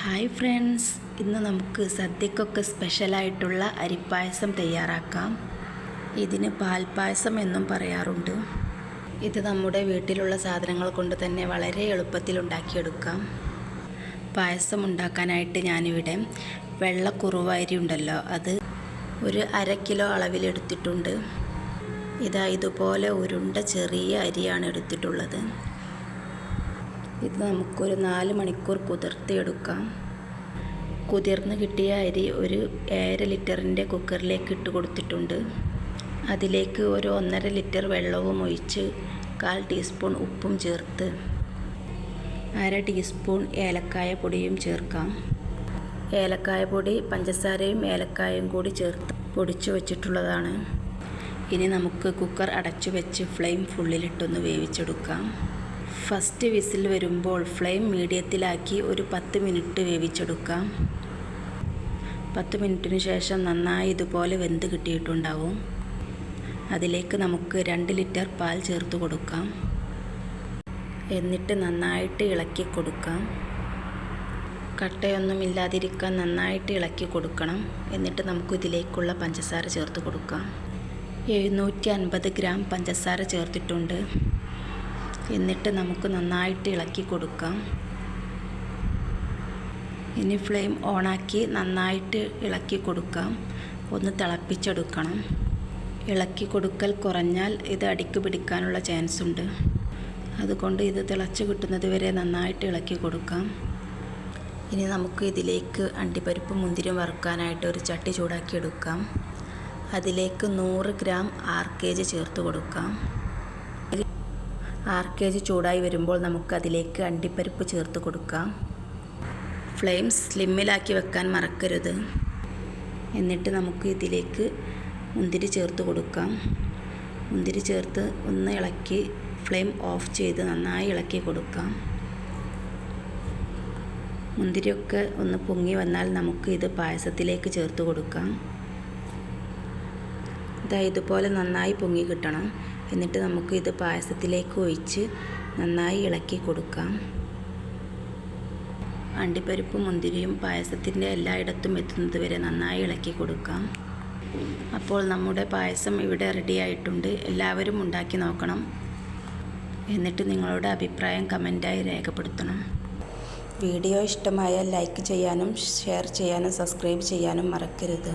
Hi friends ഇന്ന് നമുക്ക് സദ്യക്കൊക്കെ സ്പെഷ്യലായിട്ടുള്ള അരിപ്പായസം തയ്യാറാക്കാം. ഇതിന് പാൽപ്പായസം എന്നും പറയാറുണ്ട്. ഇത് നമ്മുടെ വീട്ടിലുള്ള സാധനങ്ങൾ കൊണ്ട് തന്നെ വളരെ എളുപ്പത്തിൽ ഉണ്ടാക്കിയെടുക്കാം. പായസം ഉണ്ടാക്കാനായിട്ട് ഞാനിവിടെ വെള്ള കുറുവ അരി ഉണ്ടല്ലോ അത് ഒരു അര കിലോ അളവിലെടുത്തിട്ടുണ്ട് ഇതാ ഇതുപോലെ ഉരുണ്ട ചെറിയ അരിയാണ് എടുത്തിട്ടുള്ളത്. ഇത് നമുക്കൊരു നാല് മണിക്കൂർ കുതിർത്തിയെടുക്കാം. കുതിർന്ന് കിട്ടിയ അരി ഒരു ഏഴര ലിറ്ററിന്റെ കുക്കറിലേക്ക് ഇട്ട് കൊടുത്തിട്ടുണ്ട്. അതിലേക്ക് ഒരു ഒന്നര ലിറ്റർ വെള്ളവും ഒഴിച്ച് കാൽ ടീസ്പൂൺ ഉപ്പും ചേർത്ത് അര ടീസ്പൂൺ ഏലക്കായ പൊടിയും ചേർക്കാം. ഏലക്കായ പൊടി പഞ്ചസാരയും ഏലക്കായും കൂടി ചേർത്ത് പൊടിച്ചു വച്ചിട്ടുള്ളതാണ്. ഇനി നമുക്ക് കുക്കർ അടച്ചു വെച്ച് ഫ്ലെയിം ഫുള്ളിലിട്ടൊന്ന് വേവിച്ചെടുക്കാം. ഫസ്റ്റ് വിസിൽ വരുമ്പോൾ ഫ്ലെയിം മീഡിയത്തിലാക്കി ഒരു പത്ത് മിനിറ്റ് വേവിച്ചെടുക്കാം. പത്ത് മിനിറ്റിന് ശേഷം നന്നായി ഇതുപോലെ വെന്ത് കിട്ടിയിട്ടുണ്ടാവും. അതിലേക്ക് നമുക്ക് രണ്ട് ലിറ്റർ പാൽ ചേർത്ത് കൊടുക്കാം. എന്നിട്ട് നന്നായിട്ട് ഇളക്കി കൊടുക്കാം. കട്ടയൊന്നും ഇല്ലാതിരിക്കാൻ നന്നായിട്ട് ഇളക്കി കൊടുക്കണം. എന്നിട്ട് നമുക്ക് ഇതിലേക്കുള്ള പഞ്ചസാര ചേർത്ത് കൊടുക്കാം. എഴുന്നൂറ്റി അൻപത് ഗ്രാം പഞ്ചസാര ചേർത്തിട്ടുണ്ട്. എന്നിട്ട് നമുക്ക് നന്നായിട്ട് ഇളക്കി കൊടുക്കാം. ഇനി ഫ്ലെയിം ഓണാക്കി നന്നായിട്ട് ഇളക്കി കൊടുക്കാം. ഒന്ന് തിളപ്പിച്ചെടുക്കണം. ഇളക്കി കൊടുക്കൽ കുറഞ്ഞാൽ ഇത് അടിക്ക് പിടിക്കാനുള്ള ചാൻസ് ഉണ്ട്. അതുകൊണ്ട് ഇത് തിളച്ച് കിട്ടുന്നത് വരെ നന്നായിട്ട് ഇളക്കി കൊടുക്കാം. ഇനി നമുക്ക് ഇതിലേക്ക് അണ്ടിപ്പരിപ്പ് മുന്തിരി വറുക്കാനായിട്ട് ഒരു ചട്ടി ചൂടാക്കി എടുക്കാം. അതിലേക്ക് നൂറ് ഗ്രാം ആർ കെ ജി ചേർത്ത് കൊടുക്കാം. ആർ കെ ജി ചൂടായി വരുമ്പോൾ നമുക്കതിലേക്ക് അണ്ടിപ്പരിപ്പ് ചേർത്ത് കൊടുക്കാം. ഫ്ലെയിം സ്ലിമ്മിലാക്കി വെക്കാൻ മറക്കരുത്. എന്നിട്ട് നമുക്ക് ഇതിലേക്ക് മുന്തിരി ചേർത്ത് കൊടുക്കാം. മുന്തിരി ചേർത്ത് ഒന്ന് ഇളക്കി ഫ്ലെയിം ഓഫ് ചെയ്ത് നന്നായി ഇളക്കി കൊടുക്കാം. മുന്തിരിയൊക്കെ ഒന്ന് പൊങ്ങി വന്നാൽ നമുക്ക് ഇത് പായസത്തിലേക്ക് ചേർത്ത് കൊടുക്കാം. ഇതാ ഇതുപോലെ നന്നായി പൊങ്ങി കിട്ടണം. എന്നിട്ട് നമുക്ക് ഇത് പായസത്തിലേക്ക് ഒഴിച്ച് നന്നായി ഇളക്കി കൊടുക്കാം. അണ്ടിപ്പരിപ്പും മുന്തിരിയും പായസത്തിന്റെ എല്ലായിടത്തും എത്തുന്നത് വരെ നന്നായി ഇളക്കി കൊടുക്കാം. അപ്പോൾ നമ്മുടെ പായസം ഇവിടെ റെഡി ആയിട്ടുണ്ട്. എല്ലാവരും ഉണ്ടാക്കി നോക്കണം. എന്നിട്ട് നിങ്ങളുടെ അഭിപ്രായം കമന്റായി രേഖപ്പെടുത്തണം. വീഡിയോ ഇഷ്ടമായാൽ ലൈക്ക് ചെയ്യാനും ഷെയർ ചെയ്യാനും സബ്സ്ക്രൈബ് ചെയ്യാനും മറക്കരുത്.